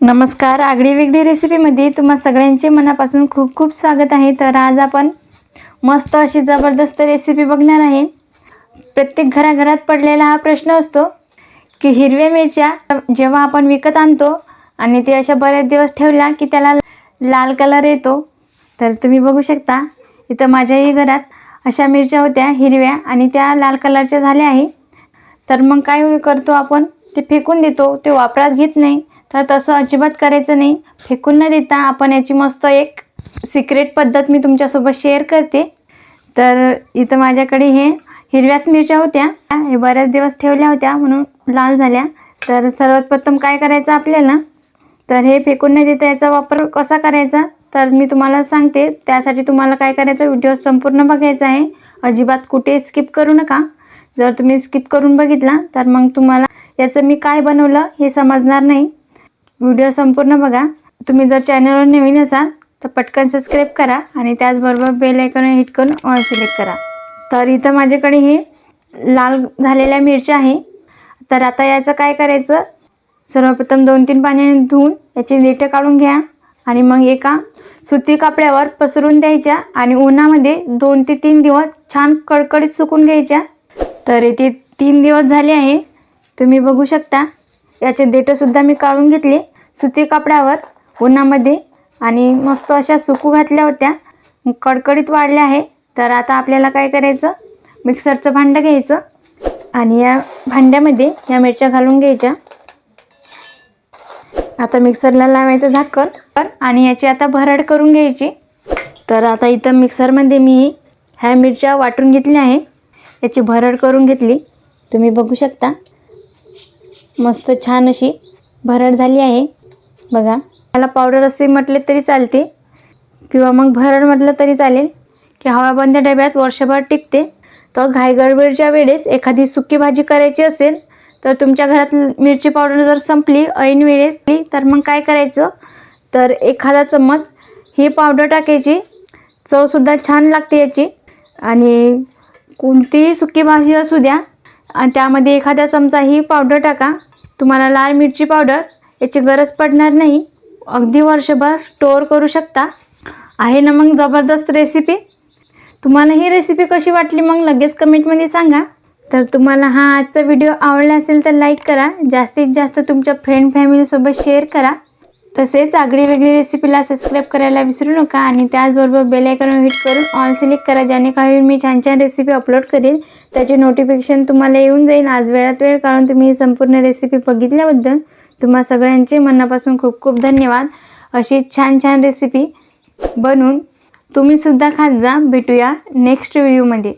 नमस्कार आगडी वेगळी रेसिपीमध्ये तुम्हा सगळ्यांचे मनापासून खूप खूप स्वागत आहे. तर आज आपण मस्त अशी जबरदस्त रेसिपी बघणार आहे. प्रत्येक घराघरात पडलेला हा प्रश्न असतो की हिरव्या मिरच्या जेव्हा आपण विकत आणतो आणि ते अशा बरेच दिवस ठेवल्या की त्याला लाल कलर येतो तर तुम्ही बघू शकता इथं माझ्याही घरात अशा मिरच्या होत्या हिरव्या आणि त्या लाल कलरच्या झाल्या आहे. तर मग काय करतो आपण? ते फेकून देतो ते वापरात घेत नाही. तर तसं अजिबात करायचं नाही. फेकून न देता आपण याची मस्त एक सिक्रेट पद्धत मी तुमच्यासोबत शेअर करते. तर इथं माझ्याकडे हे हिरव्याच मिरच्या होत्या. हे बऱ्याच दिवस ठेवल्या होत्या म्हणून लाल झाल्या. तर सर्वात प्रथम काय करायचं आपल्याला? तर हे फेकून न देता याचा वापर कसा करायचा? तर मी तुम्हाला सांगते. त्यासाठी तुम्हाला काय करायचं? व्हिडिओ संपूर्ण बघायचा आहे. अजिबात कुठे स्किप करू नका. जर तुम्ही स्किप करून बघितला तर मग तुम्हाला याचं मी काय बनवलं हे समजणार नाही. व्हिडिओ संपूर्ण बघा. तुम्ही जर चॅनलवर नवीन असाल तर पटकन सबस्क्राईब करा आणि त्याचबरोबर बेल आयकॉन हिट करून ऑल सिलेक्ट करा. तर इथं माझ्याकडे हे लाल झालेल्या मिरच्या आहे. तर आता याचं काय करायचं? सर्वप्रथम दोन तीन पाण्याने धुवून याची देठं काढून घ्या आणि मग एका सुती कपड्यावर पसरून द्यायच्या आणि उन्हामध्ये दोन ते तीन दिवस छान कडकडीत सुकून घ्यायच्या. तर इथे तीन दिवस झाले आहे. तुम्ही बघू शकता. याचे देठंसुद्धा मी काढून घेतले. सुती कपड्यावर उन्हामध्ये आणि मस्त अशा सुकू घातल्या होत्या. कडकडीत वाढल्या आहे. तर आता आपल्याला काय करायचं? मिक्सरचं भांडं घ्यायचं आणि या भांड्यामध्ये या मिरच्या घालून घ्यायच्या. आता मिक्सरला लावायचं झाकण आणि याची आता भरड करून घ्यायची. तर आता इथं मिक्सरमध्ये मी ह्या मिरच्या वाटून घेतल्या आहे याची भरड करून घेतली. तुम्ही बघू शकता. मस्त छान अशी भरड झाली आहे. बघा. मला पावडर असे म्हटले तरी चालते. किंवा मग भरड म्हटलं तरी चालेल. की हवाबंद डब्यात वर्षभर टिकते. तर घाईगडबडच्या वेळेस एखादी सुकी भाजी करायची असेल तर तुमच्या घरात मिरची पावडर जर संपली ऐन वेळेस तर मग काय करायचं? तर एखादा चम्मच ही पावडर टाकायची. चवसुद्धा छान लागते याची. आणि कोणतीही सुकी भाजी असू द्या. आणि त्यामध्ये एखाद्या चमचा ही पावडर टाका. तुम्हाला लाल मिरची पावडर याची गरज पडणार नाही. अगदी वर्षभर स्टोअर करू शकता. आहे ना मग जबरदस्त रेसिपी तुम्हाला ही रेसिपी कशी वाटली मग लगेच कमेंटमध्ये सांगा. तर तुम्हाला हा आजचा व्हिडिओ आवडला असेल तर लाईक करा. जास्तीत जास्त तुमच्या फ्रेंड फॅमिलीसोबत शेअर करा. तसेच आगळी वेगळी रेसिपीला सबस्क्राईब करायला विसरू नका आणि त्याचबरोबर बेल आयकॉन हिट करून ऑल सिलेक्ट करा ज्याने काही मी छान छान रेसिपी अपलोड करेल त्याचे नोटिफिकेशन तुम्हाला येऊन जाईल. आज वेळात वेळ काढून तुम्ही ही संपूर्ण रेसिपी बघितल्याबद्दल तुम्हा सगळ्यांचे मनापासून खूप खूप धन्यवाद. अशी छान छान रेसिपी बनवून तुम्हीसुद्धा खात जा भेटूया नेक्स्ट व्हिडिओमध्ये